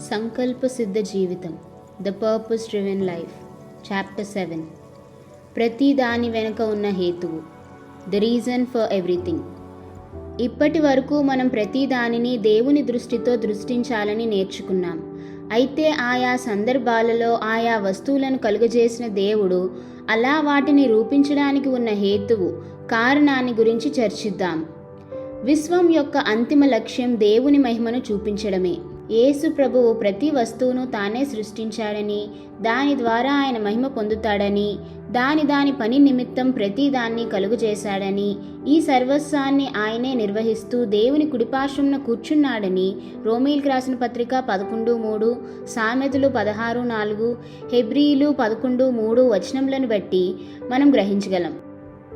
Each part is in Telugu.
సంకల్ప సిద్ధ జీవితం. The purpose driven life chapter seven ప్రతి దాని వెనుక ఉన్న హేతువు. ద రీజన్ ఫర్ ఎవ్రీథింగ్ ఇప్పటి వరకు మనం ప్రతి దానిని దేవుని దృష్టితో దృష్టించాలని నేర్చుకున్నాం. అయితే ఆయా సందర్భాలలో ఆయా వస్తువులను కలుగజేసిన దేవుడు అలా వాటిని రూపించడానికి ఉన్న హేతువు కారణాన్ని గురించి చర్చిద్దాం. విశ్వం యొక్క అంతిమ లక్ష్యం దేవుని మహిమను చూపించడమే. యేసు ప్రభువు ప్రతి వస్తువును తానే సృష్టించాడని దాని ద్వారా ఆయన మహిమ పొందుతాడని దాని దాని పని నిమిత్తం ప్రతి దాన్ని కలుగజేశాడని ఈ సర్వస్వాన్ని ఆయనే నిర్వహిస్తూ దేవుని కుడిపార్శ్వంన కూర్చున్నాడని రోమిల్ రాసిన పత్రిక పదకొండు మూడు సామెతలు పదహారు నాలుగు హెబ్రీలు పదకొండు మూడు వచనములను బట్టి మనం గ్రహించగలం.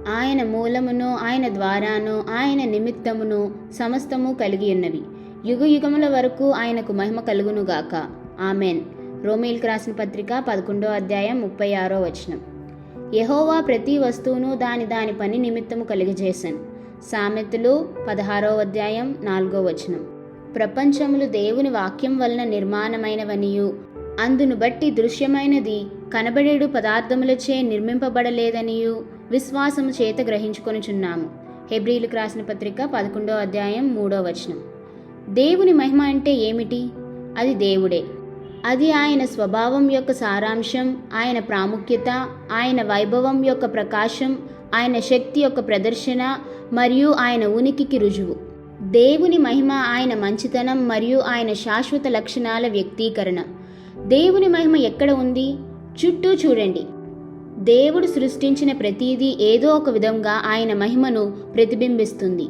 ఆయన మూలమును ఆయన ద్వారాను ఆయన నిమిత్తమును సమస్తము కలిగి ఉన్నవి. యుగ యుగముల వరకు ఆయనకు మహిమ కలుగునుగాక ఆమెన్. రోమేల్కి రాసిన పత్రిక పదకొండో అధ్యాయం ముప్పై ఆరో వచనం. యహోవా ప్రతి వస్తువును దాని దాని పని నిమిత్తము కలిగజేశాను సామెతలు పదహారో అధ్యాయం నాలుగో వచనం. ప్రపంచములు దేవుని వాక్యం వలన నిర్మాణమైనవనియు. అందును బట్టి దృశ్యమైనది కనబడేడు పదార్థములచే నిర్మింపబడలేదనియు. విశ్వాసము చేత గ్రహించుకొనుచున్నాము. హెబ్రీలకు రాసిన పత్రిక పదకొండో అధ్యాయం మూడో వచనం. దేవుని మహిమ అంటే ఏమిటి? అది దేవుడే. అది ఆయన స్వభావం యొక్క సారాంశం ఆయన ప్రాముఖ్యత ఆయన వైభవం యొక్క ప్రకాశం ఆయన శక్తి యొక్క ప్రదర్శన మరియు ఆయన ఉనికికి రుజువు. దేవుని మహిమ ఆయన మంచితనం మరియు ఆయన శాశ్వత లక్షణాల వ్యక్తీకరణ. దేవుని మహిమ ఎక్కడ ఉంది? చుట్టూ చూడండి. దేవుడు సృష్టించిన ప్రతిదీ ఏదో ఒక విధంగా ఆయన మహిమను ప్రతిబింబిస్తుంది.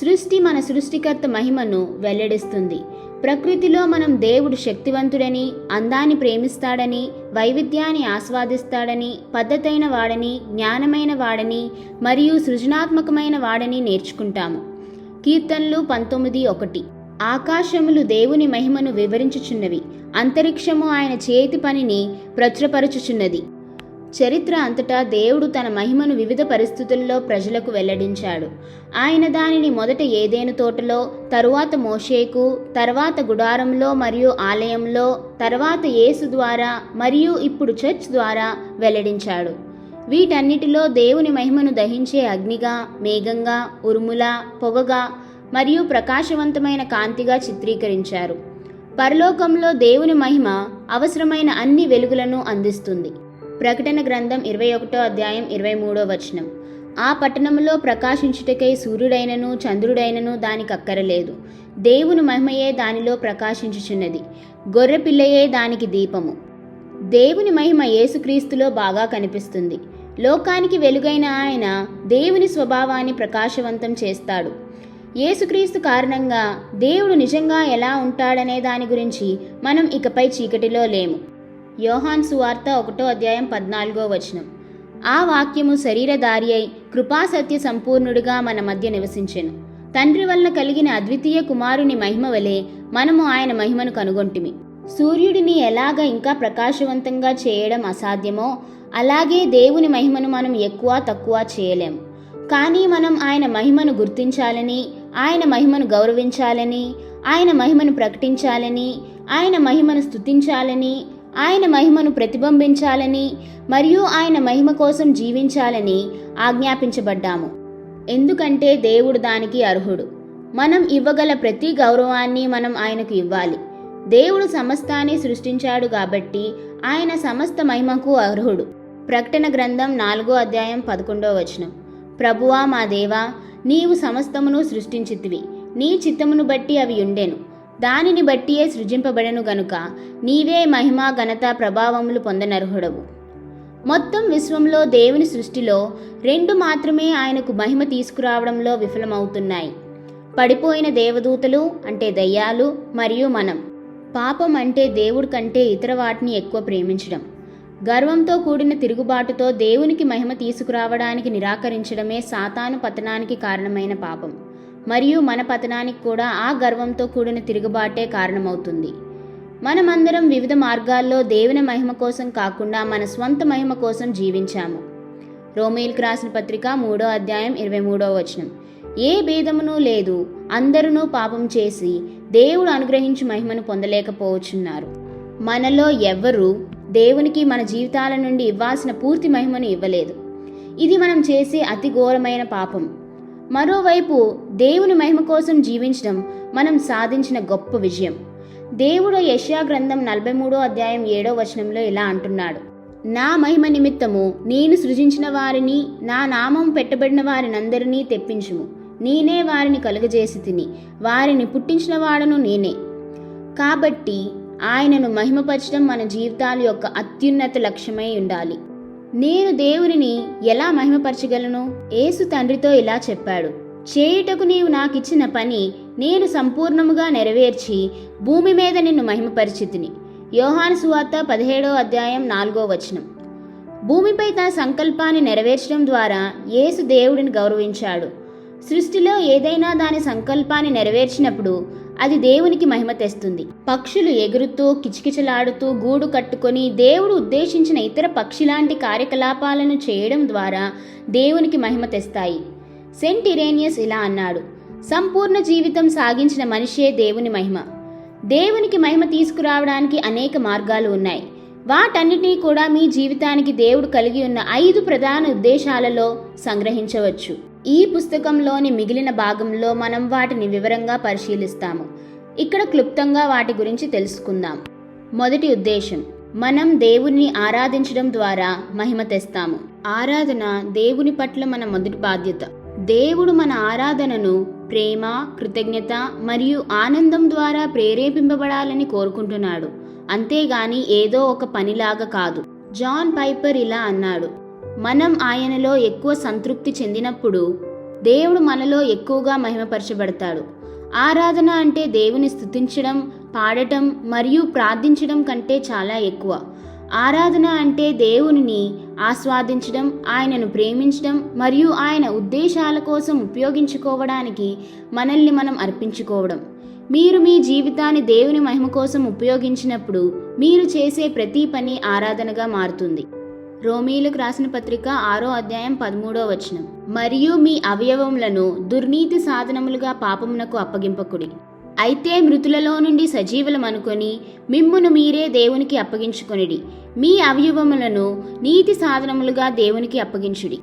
సృష్టి మన సృష్టికర్త మహిమను వెల్లడిస్తుంది. ప్రకృతిలో మనం దేవుడు శక్తివంతుడని అందాన్ని ప్రేమిస్తాడని వైవిధ్యాన్ని ఆస్వాదిస్తాడని పద్ధతైన వాడని జ్ఞానమైన వాడని మరియు సృజనాత్మకమైన వాడని నేర్చుకుంటాము. కీర్తనలు పంతొమ్మిది ఒకటి. ఆకాశములు దేవుని మహిమను వివరించుచున్నవి. అంతరిక్షము ఆయన చేతి పనిని ప్రచురపరచుచున్నది. చరిత్ర అంతటా దేవుడు తన మహిమను వివిధ పరిస్థితుల్లో ప్రజలకు వెల్లడించాడు. ఆయన దానిని మొదట ఏదేను తోటలో తరువాత మోషేకు తర్వాత గుడారంలో మరియు ఆలయంలో తర్వాత యేసు ద్వారా మరియు ఇప్పుడు చర్చ్ ద్వారా వెల్లడించాడు. వీటన్నిటిలో దేవుని మహిమను దహించే అగ్నిగా మేఘంగా ఉరుముల పొగగా మరియు ప్రకాశవంతమైన కాంతిగా చిత్రీకరించారు. పరలోకంలో దేవుని మహిమ అవసరమైన అన్ని వెలుగులను అందిస్తుంది. ప్రకటన గ్రంథం ఇరవై ఒకటో అధ్యాయం ఇరవై మూడో వచనం. ఆ పట్టణంలో ప్రకాశించుటకై సూర్యుడైనను చంద్రుడైనను దానికి అక్కరలేదు. దేవుని మహిమయే దానిలో ప్రకాశించుచున్నది. గొర్రెపిల్లయే దానికి దీపము. దేవుని మహిమ యేసుక్రీస్తులో బాగా కనిపిస్తుంది. లోకానికి వెలుగైన ఆయన దేవుని స్వభావాన్ని ప్రకాశవంతం చేస్తాడు. యేసుక్రీస్తు కారణంగా దేవుడు నిజంగా ఎలా ఉంటాడనే దాని గురించి మనం ఇకపై చీకటిలో లేము. యోహాన్ సువార్త ఒకటో అధ్యాయం పద్నాలుగో వచనం. ఆ వాక్యము శరీరధారి అయి కృపాసత్య సంపూర్ణుడిగా మన మధ్య నివసించెను. తండ్రి వలన కలిగిన అద్వితీయ కుమారుని మహిమ వలె మనము ఆయన మహిమను కనుగొంటిమి. సూర్యుడిని ఎలాగ ఇంకా ప్రకాశవంతంగా చేయడం అసాధ్యమో అలాగే దేవుని మహిమను మనం ఎక్కువ తక్కువ చేయలేం. కానీ మనం ఆయన మహిమను గుర్తించాలని ఆయన మహిమను గౌరవించాలని ఆయన మహిమను ప్రకటించాలని ఆయన మహిమను స్తుతించాలని ఆయన మహిమను ప్రతిబింబించాలని మరియు ఆయన మహిమ కోసం జీవించాలని ఆజ్ఞాపించబడ్డాము. ఎందుకంటే దేవుడు దానికి అర్హుడు. మనం ఇవ్వగల ప్రతి గౌరవాన్ని మనం ఆయనకు ఇవ్వాలి. దేవుడు సమస్తాన్ని సృష్టించాడు కాబట్టి ఆయన సమస్త మహిమకు అర్హుడు. ప్రకటన గ్రంథం నాలుగో అధ్యాయం పదకొండో వచనం. ప్రభువా మా దేవా నీవు సమస్తమును సృష్టించితివి. నీ చిత్తమును బట్టి అవి ఉండెను. దానిని బట్టియే సృజింపబడను గనుక నీవే మహిమ ఘనత ప్రభావములు పొందనర్హుడవు. మొత్తం విశ్వంలో దేవుని సృష్టిలో రెండు మాత్రమే ఆయనకు మహిమ తీసుకురావడంలో విఫలమవుతున్నాయి. పడిపోయిన దేవదూతలు అంటే దయ్యాలు మరియు మనం. పాపం అంటే దేవుడి కంటే ఇతర వాటిని ఎక్కువ ప్రేమించడం. గర్వంతో కూడిన తిరుగుబాటుతో దేవునికి మహిమ తీసుకురావడానికి నిరాకరించడమే సాతాను పతనానికి కారణమైన పాపం. మరియు మన పతనానికి కూడా ఆ గర్వంతో కూడిన తిరుగుబాటే కారణమవుతుంది. మనమందరం వివిధ మార్గాల్లో దేవుని మహిమ కోసం కాకుండా మన స్వంత మహిమ కోసం జీవించాము. రోమేల్కి రాసిన పత్రిక మూడో అధ్యాయం ఇరవై మూడో వచనం. ఏ భేదమును లేదు అందరూ పాపం చేసి దేవుడు అనుగ్రహించి మహిమను పొందలేకపోవచ్చున్నారు. మనలో ఎవ్వరూ దేవునికి మన జీవితాల నుండి ఇవ్వాల్సిన పూర్తి మహిమను ఇవ్వలేదు. ఇది మనం చేసే అతి ఘోరమైన పాపం. మరోవైపు దేవుని మహిమ కోసం జీవించడం మనం సాధించిన గొప్ప విజయం. దేవుడు యష్యా గ్రంథం నలభై మూడో అధ్యాయం ఏడో వచనంలో ఇలా అంటున్నాడు. నా మహిమ నిమిత్తము నేను సృజించిన వారిని నా నామం పెట్టబడిన వారినందరినీ తెప్పించుము. నేనే వారిని కలుగజేసి తిని వారిని పుట్టించిన వాడను నేనే. కాబట్టి ఆయనను మహిమపరచడం మన జీవితాల యొక్క అత్యున్నత లక్ష్యమై ఉండాలి. నేను దేవునిని ఎలా మహిమపరచగలను? యేసు తండ్రితో ఇలా చెప్పాడు. చేయుటకు నీవు నాకిచ్చిన పని నేను సంపూర్ణముగా నెరవేర్చి భూమి మీద నిన్ను మహిమపరిచితిని. యోహాను సువార్త పదిహేడో అధ్యాయం నాలుగో వచనం. భూమిపై తన సంకల్పాన్ని నెరవేర్చడం ద్వారా యేసు దేవుడిని గౌరవించాడు. సృష్టిలో ఏదైనా దాని సంకల్పాన్ని నెరవేర్చినప్పుడు అది దేవునికి మహిమ తెస్తుంది. పక్షులు ఎగురుతూ కిచకిచలాడుతూ గూడు కట్టుకొని దేవుడు ఉద్దేశించిన ఇతర పక్షిలాంటి కార్యకలాపాలను చేయడం ద్వారా దేవునికి మహిమ తెస్తాయి. సెంట్ ఇరేనియస్ ఇలా అన్నాడు సంపూర్ణ జీవితం సాగించిన మనిషే దేవుని మహిమ. దేవునికి మహిమ తీసుకురావడానికి అనేక మార్గాలు ఉన్నాయి. వాటన్నిటినీ కూడా మీ జీవితానికి దేవుడు కలిగి ఉన్న ఐదు ప్రధాన ఉద్దేశాలలో సంగ్రహించవచ్చు. ఈ పుస్తకంలోని మిగిలిన భాగంలో మనం వాటిని వివరంగా పరిశీలిస్తాము. ఇక్కడ క్లుప్తంగా వాటి గురించి తెలుసుకుందాం. మొదటి ఉద్దేశం మనం దేవుణ్ణి ఆరాధించడం ద్వారా మహిమ తెస్తాము. ఆరాధన దేవుని పట్ల మన మొదటి బాధ్యత. దేవుడు మన ఆరాధనను ప్రేమ కృతజ్ఞత మరియు ఆనందం ద్వారా ప్రేరేపింపబడాలని కోరుకుంటున్నాడు. అంతేగాని ఏదో ఒక పనిలాగా కాదు. జాన్ పైపర్ ఇలా అన్నాడు. మనం ఆయనలో ఎక్కువ సంతృప్తి చెందినప్పుడు దేవుడు మనలో ఎక్కువగా మహిమపరచబడతాడు. ఆరాధన అంటే దేవుని స్థుతించడం పాడటం మరియు ప్రార్థించడం కంటే చాలా ఎక్కువ. ఆరాధన అంటే దేవునిని ఆస్వాదించడం ఆయనను ప్రేమించడం మరియు ఆయన ఉద్దేశాల కోసం ఉపయోగించుకోవడానికి మనల్ని మనం అర్పించుకోవడం. మీరు మీ జీవితాన్ని దేవుని మహిమ కోసం ఉపయోగించినప్పుడు మీరు చేసే ప్రతి పని ఆరాధనగా మారుతుంది. రోమీలకు రాసిన పత్రిక ఆరో అధ్యాయం పదమూడో వచనం. మరియు మీ అవయవములను దుర్నీతి సాధనములుగా పాపమునకు అప్పగింపకుడి. అయితే మృతులలో నుండి సజీవులమనుకొని మిమ్మును మీరే దేవునికి అప్పగించుకొనిడి. మీ అవయవములను నీతి సాధనములుగా దేవునికి అప్పగించుడి.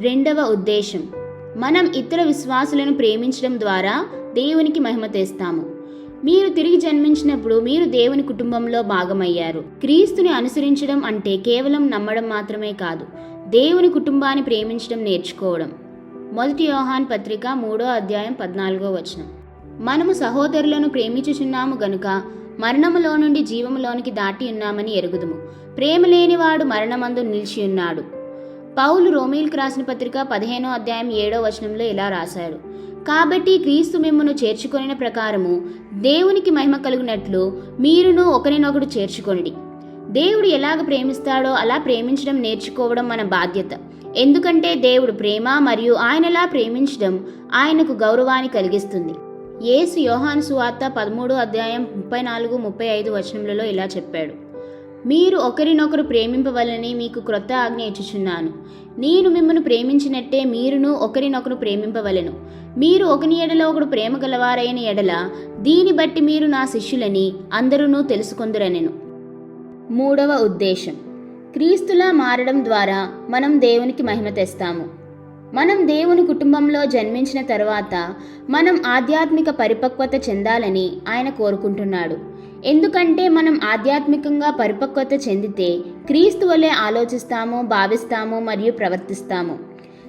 రెండవ ఉద్దేశం. మనం ఇతర విశ్వాసులను ప్రేమించడం ద్వారా దేవునికి మహిమ తెస్తాము. మీరు తిరిగి జన్మించినప్పుడు మీరు దేవుని కుటుంబంలో భాగమయ్యారు. క్రీస్తుని అనుసరించడం అంటే కేవలం నమ్మడం మాత్రమే కాదు దేవుని కుటుంబాన్ని ప్రేమించడం నేర్చుకోవడం. మొదటి యోహాన్ పత్రిక మూడో అధ్యాయం పద్నాలుగో వచనం. మనము సహోదరులను ప్రేమించుచున్నాము గనుక మరణములో నుండి జీవములోనికి దాటి ఉన్నామని ఎరుగుదుము. ప్రేమ లేనివాడు మరణమందు నిలిచి ఉన్నాడు. పౌలు రోమీల్కి రాసిన పత్రిక పదిహేనో అధ్యాయం ఏడో వచనంలో ఇలా రాశాడు. కాబట్టి క్రీస్తు మిమ్మను చేర్చుకొనిన ప్రకారము దేవునికి మహిమ కలిగినట్లు మీరును ఒకరినొకడు చేర్చుకొనిడి. దేవుడు ఎలాగ ప్రేమిస్తాడో అలా ప్రేమించడం నేర్చుకోవడం మన బాధ్యత. ఎందుకంటే దేవుడు ప్రేమ మరియు ఆయనలా ప్రేమించడం ఆయనకు గౌరవాన్ని కలిగిస్తుంది. యేసు యోహాను సువార్త పదమూడు అధ్యాయం ముప్పై నాలుగు ముప్పై ఐదు వచనములలో ఇలా చెప్పాడు. మీరు ఒకరినొకరు ప్రేమింపవలని మీకు క్రొత్త ఆజ్ఞ ఇచ్చుచున్నాను. నేను మిమ్మల్ని ప్రేమించినట్టే మీరును ఒకరినొకరు ప్రేమింపవలెను. మీరు ఒకని ఎడల ఒకడు ప్రేమ గలవారైన ఎడల దీని బట్టి మీరు నా శిష్యులని అందరూ తెలుసుకొందురనెను. మూడవ ఉద్దేశం. క్రీస్తులా మారడం ద్వారా మనం దేవునికి మహిమ తెస్తాము. మనం దేవుని కుటుంబంలో జన్మించిన తర్వాత మనం ఆధ్యాత్మిక పరిపక్వత చెందాలని ఆయన కోరుకుంటున్నాడు. ఎందుకంటే మనం ఆధ్యాత్మికంగా పరిపక్వత చెందితే క్రీస్తు వలె ఆలోచిస్తాము భావిస్తాము మరియు ప్రవర్తిస్తాము.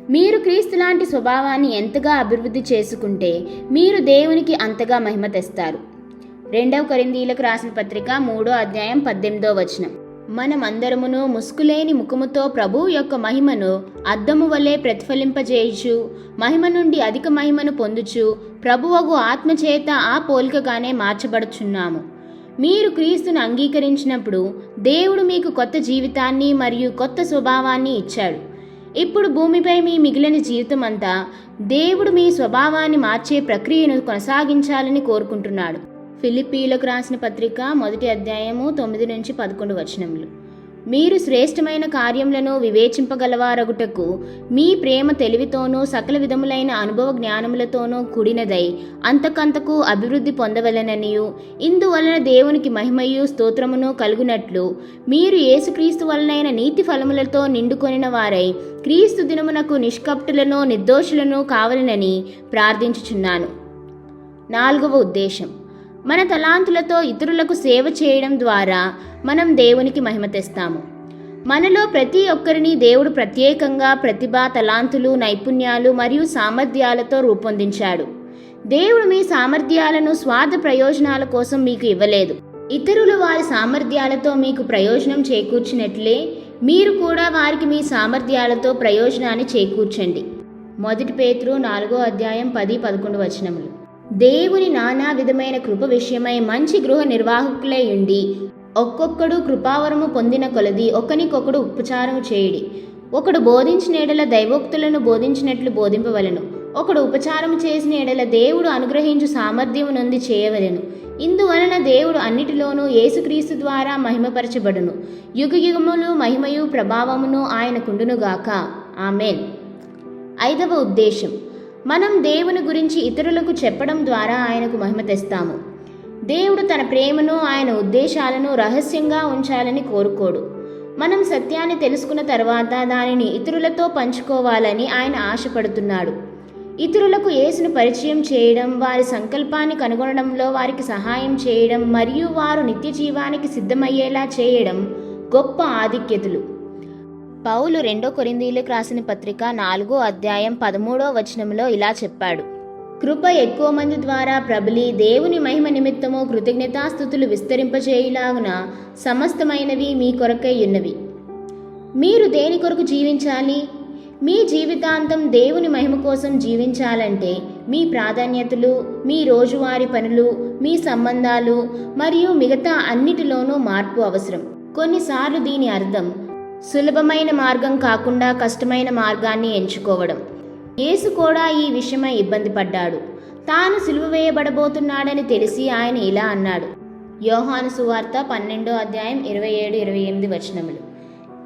మీరు క్రీస్తు లాంటి స్వభావాన్ని ఎంతగా అభివృద్ధి చేసుకుంటే మీరు దేవునికి అంతగా మహిమ తెస్తారు. రెండవ కొరిందీలకు రాసిన పత్రిక మూడో అధ్యాయం పద్దెనిమిదో వచనం. మనమందరమును ముసుకులేని ముఖముతో ప్రభువు యొక్క మహిమను అద్దము వలె ప్రతిఫలింపజేయుచు మహిమ నుండి అధిక మహిమను పొందుచు ప్రభువగు ఆత్మచేత ఆ పోలికగానే మార్చబడుచున్నాము. మీరు క్రీస్తును అంగీకరించినప్పుడు దేవుడు మీకు కొత్త జీవితాన్ని మరియు కొత్త స్వభావాన్ని ఇచ్చాడు. ఇప్పుడు భూమిపై మీ మిగిలిన జీవితం అంతా దేవుడు మీ స్వభావాన్ని మార్చే ప్రక్రియను కొనసాగించాలని కోరుకుంటున్నాడు. ఫిలిప్పీలకు రాసిన పత్రిక మొదటి అధ్యాయము తొమ్మిది నుంచి పదకొండు వచనములు. మీరు శ్రేష్టమైన కార్యములను వివేచింపగలవారగుటకు మీ ప్రేమ తెలివితోనూ సకల విధములైన అనుభవ జ్ఞానములతోనూ కూడినదై అంతకంతకు అభివృద్ధి పొందవలననియు. ఇందువలన దేవునికి మహిమయు స్తోత్రమును కలుగునట్లు మీరు యేసుక్రీస్తు వలనైన నీతి ఫలములతో నిండుకొనిన వారై క్రీస్తు దినమునకు నిష్కప్టులను నిర్దోషులను కావలనని ప్రార్థించుచున్నాను. నాలుగవ ఉద్దేశం. మన తలాంతులతో ఇతరులకు సేవ చేయడం ద్వారా మనం దేవునికి మహిమ తెస్తాము. మనలో ప్రతి ఒక్కరిని దేవుడు ప్రత్యేకంగా ప్రతిభ తలాంతులు నైపుణ్యాలు మరియు సామర్థ్యాలతో రూపొందించాడు. దేవుడు మీ సామర్థ్యాలను స్వార్థ ప్రయోజనాల కోసం మీకు ఇవ్వలేదు. ఇతరులు వారి సామర్థ్యాలతో మీకు ప్రయోజనం చేకూర్చినట్లే మీరు కూడా వారికి మీ సామర్థ్యాలతో ప్రయోజనాన్ని చేకూర్చండి. మొదటి పేతురు నాలుగో అధ్యాయం పది పదకొండు వచనములు. దేవుని నానా విధమైన కృప విషయమై మంచి గృహ నిర్వాహకులై ఉండి ఒక్కొక్కడు కృపావరము పొందిన కొలది ఒకనికొకడు ఉపచారము చేయడి. ఒకడు బోధించిన ఎడల దైవోక్తులను బోధించినట్లు బోధింపవలను. ఒకడు ఉపచారం చేసిన ఎడల దేవుడు అనుగ్రహించు సామర్థ్యము నొంది చేయవలెను. ఇందువలన దేవుడు అన్నిటిలోనూ యేసుక్రీస్తు ద్వారా మహిమపరచబడును. యుగ యుగములు మహిమయు ప్రభావమును ఆయనకుండునుగాక ఆమెన్. ఐదవ ఉద్దేశం. మనం దేవుని గురించి ఇతరులకు చెప్పడం ద్వారా ఆయనకు మహిమ తెస్తాము. దేవుడు తన ప్రేమను ఆయన ఉద్దేశాలను రహస్యంగా ఉంచాలని కోరుకోడు. మనం సత్యాన్ని తెలుసుకున్న తర్వాత దానిని ఇతరులతో పంచుకోవాలని ఆయన ఆశపడుతున్నాడు. ఇతరులకు యేసును పరిచయం చేయడం వారి సంకల్పాన్ని కనుగొనడంలో వారికి సహాయం చేయడం మరియు వారు నిత్య జీవానికి సిద్ధమయ్యేలా చేయడం గొప్ప ఆధిక్యతలు. పౌలు రెండో కొరిందీలకు రాసిన పత్రిక నాలుగో అధ్యాయం పదమూడో వచనంలో ఇలా చెప్పాడు. కృప ఎక్కువ మంది ద్వారా ప్రబలి దేవుని మహిమ నిమిత్తము కృతజ్ఞతాస్థుతులు విస్తరింపజేయులాగున సమస్తమైనవి మీ కొరకై ఉన్నవి. మీరు దేని కొరకు జీవించాలి? మీ జీవితాంతం దేవుని మహిమ కోసం జీవించాలంటే మీ ప్రాధాన్యతలు మీ రోజువారి పనులు మీ సంబంధాలు మరియు మిగతా అన్నిటిలోనూ మార్పు అవసరం. కొన్నిసార్లు దీని అర్థం సులభమైన మార్గం కాకుండా కష్టమైన మార్గాన్ని ఎంచుకోవడం. యేసు కూడా ఈ విషయమై ఇబ్బంది పడ్డాడు. తాను సిలువ వేయబడబోతున్నాడని తెలిసి ఆయన ఇలా అన్నాడు. యోహాను సువార్త పన్నెండో అధ్యాయం ఇరవై ఏడు ఇరవై ఎనిమిది వచనములు.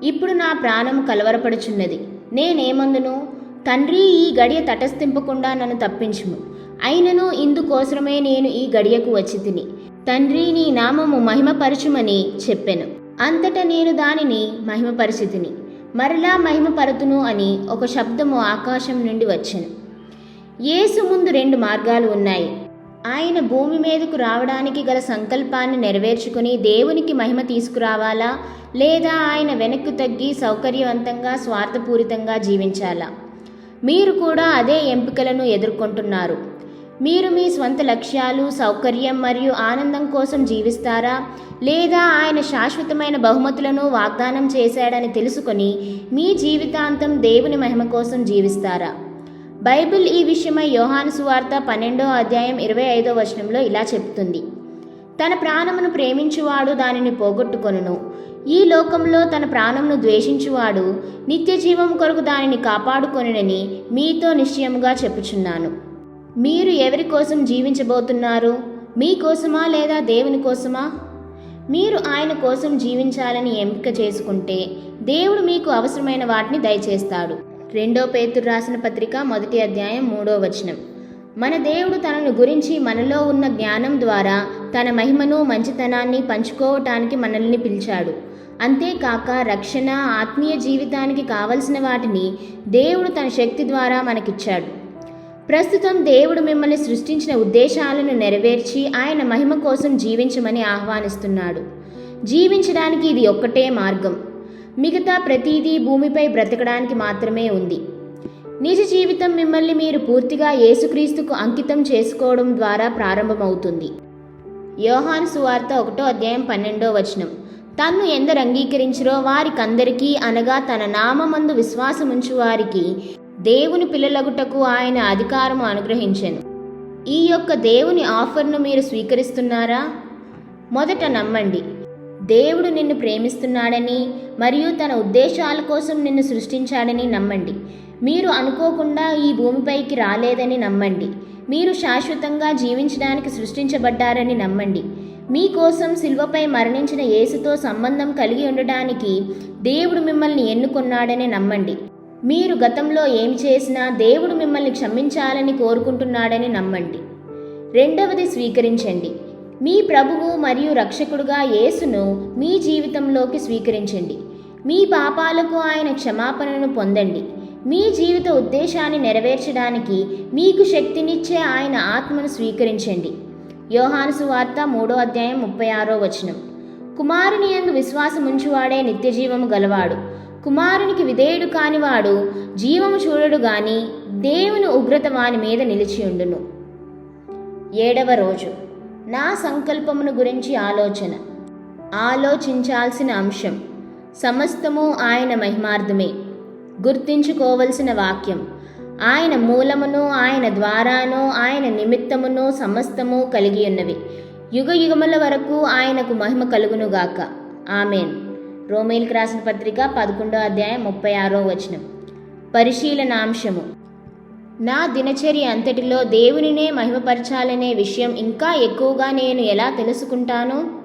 ఇప్పుడు నా ప్రాణం కలవరపడుచున్నది. నేనేమందును? తండ్రి ఈ గడియ తటస్థింపకుండా నన్ను తప్పించుము. అయినను ఇందుకోసమే నేను ఈ గడియకు వచ్చి తిని. తండ్రి నీ నామము మహిమపరచుమని చెప్పెను. అంతట నేను దానిని మహిమపరిచితిని. మరలా మహిమపరతును అని ఒక శబ్దము ఆకాశం నుండి వచ్చెను. యేసు ముందు రెండు మార్గాలు ఉన్నాయి. ఆయన భూమి మీదకు రావడానికి గల సంకల్పాన్ని నెరవేర్చుకుని దేవునికి మహిమ తీసుకురావాలా? లేదా ఆయన వెనక్కు తగ్గి సౌకర్యవంతంగా స్వార్థపూరితంగా జీవించాలా? మీరు కూడా అదే ఎంపికలను ఎదుర్కొంటున్నారు. మీరు మీ స్వంత లక్ష్యాలు సౌకర్యం మరియు ఆనందం కోసం జీవిస్తారా? లేదా ఆయన శాశ్వతమైన బహుమతులను వాగ్దానం చేశాడని తెలుసుకొని మీ జీవితాంతం దేవుని మహిమ కోసం జీవిస్తారా? బైబిల్ ఈ విషయమై యోహాను సువార్త పన్నెండో అధ్యాయం ఇరవై ఐదో వచనంలో ఇలా చెప్తుంది తన ప్రాణమును ప్రేమించువాడు దానిని పోగొట్టుకొనును. ఈ లోకంలో తన ప్రాణమును ద్వేషించువాడు నిత్య జీవం కొరకు దానిని కాపాడుకొనునని మీతో నిశ్చయముగా చెప్పుచున్నాను. మీరు ఎవరి కోసం జీవించబోతున్నారు? మీకోసమా లేదా దేవుని కోసమా? మీరు ఆయన కోసం జీవించాలని ఎంపిక చేసుకుంటే దేవుడు మీకు అవసరమైన వాటిని దయచేస్తాడు. రెండో పేతురు రాసిన పత్రిక మొదటి అధ్యాయం మూడో వచనం. మన దేవుడు తనను గురించి మనలో ఉన్న జ్ఞానం ద్వారా తన మహిమను మంచితనాన్ని పంచుకోవటానికి మనల్ని పిలిచాడు. అంతేకాక రక్షణ ఆత్మీయ జీవితానికి కావలసిన వాటిని దేవుడు తన శక్తి ద్వారా మనకిచ్చాడు. ప్రస్తుతం దేవుడు మిమ్మల్ని సృష్టించిన ఉద్దేశాలను నెరవేర్చి ఆయన మహిమ కోసం జీవించమని ఆహ్వానిస్తున్నాడు. జీవించడానికి ఇది ఒక్కటే మార్గం. మిగతా ప్రతీదీ భూమిపై బ్రతకడానికి మాత్రమే ఉంది. నిజ జీవితం మిమ్మల్ని మీరు పూర్తిగా యేసుక్రీస్తుకు అంకితం చేసుకోవడం ద్వారా ప్రారంభమవుతుంది. యోహాను సువార్త ఒకటో అధ్యాయం పన్నెండో వచనం. తన్ను ఎందరు అంగీకరించరో వారికందరికీ అనగా తన నామమందు విశ్వాసముంచు వారికి దేవుని పిల్లలగుటకు ఆయన అధికారము అనుగ్రహించెను. ఈ యొక్క దేవుని ఆఫర్ను మీరు స్వీకరిస్తున్నారా? మొదట నమ్మండి. దేవుడు నిన్ను ప్రేమిస్తున్నాడని మరియు తన ఉద్దేశాల కోసం నిన్ను సృష్టించాడని నమ్మండి. మీరు అనుకోకుండా ఈ భూమిపైకి రాలేదని నమ్మండి. మీరు శాశ్వతంగా జీవించడానికి సృష్టించబడ్డారని నమ్మండి. మీకోసం శిల్వపై మరణించిన యేసుతో సంబంధం కలిగి ఉండడానికి దేవుడు మిమ్మల్ని ఎన్నుకున్నాడని నమ్మండి. మీరు గతంలో ఏమి చేసినా దేవుడు మిమ్మల్ని క్షమించాలని కోరుకుంటున్నాడని నమ్మండి. రెండవది స్వీకరించండి. మీ ప్రభువు మరియు రక్షకుడుగా యేసును మీ జీవితంలోకి స్వీకరించండి. మీ పాపాలకు ఆయన క్షమాపణను పొందండి. మీ జీవిత ఉద్దేశాన్ని నెరవేర్చడానికి మీకు శక్తినిచ్చే ఆయన ఆత్మను స్వీకరించండి. యోహాను సువార్త మూడో అధ్యాయం ముప్పై ఆరో వచనం. కుమారుని యందు విశ్వాసముంచువాడే నిత్యజీవము గలవాడు. కుమారునికి విధేయుడు కానివాడు జీవము చూడడు గాని దేవుని ఉగ్రత వాని మీద నిలిచియుండును ఏడవ రోజు. నా సంకల్పమును గురించి ఆలోచన. ఆలోచించాల్సిన అంశం. సమస్తము ఆయన మహిమార్థమే. గుర్తించుకోవలసిన వాక్యం. ఆయన మూలమును ఆయన ద్వారాను ఆయన నిమిత్తమును సమస్తము కలిగి ఉన్నవి. యుగ యుగముల వరకు ఆయనకు మహిమ కలుగునుగాక. ఆమెన్. రోమేల్కి రాసిన పత్రిక పదకొండో అధ్యాయం ముప్పై ఆరో వచనం. పరిశీలనాంశము నా దినచర్య అంతటిలో దేవునినే మహిమపరచాలనే విషయం ఇంకా ఎక్కువగా నేను ఎలా తెలుసుకుంటాను?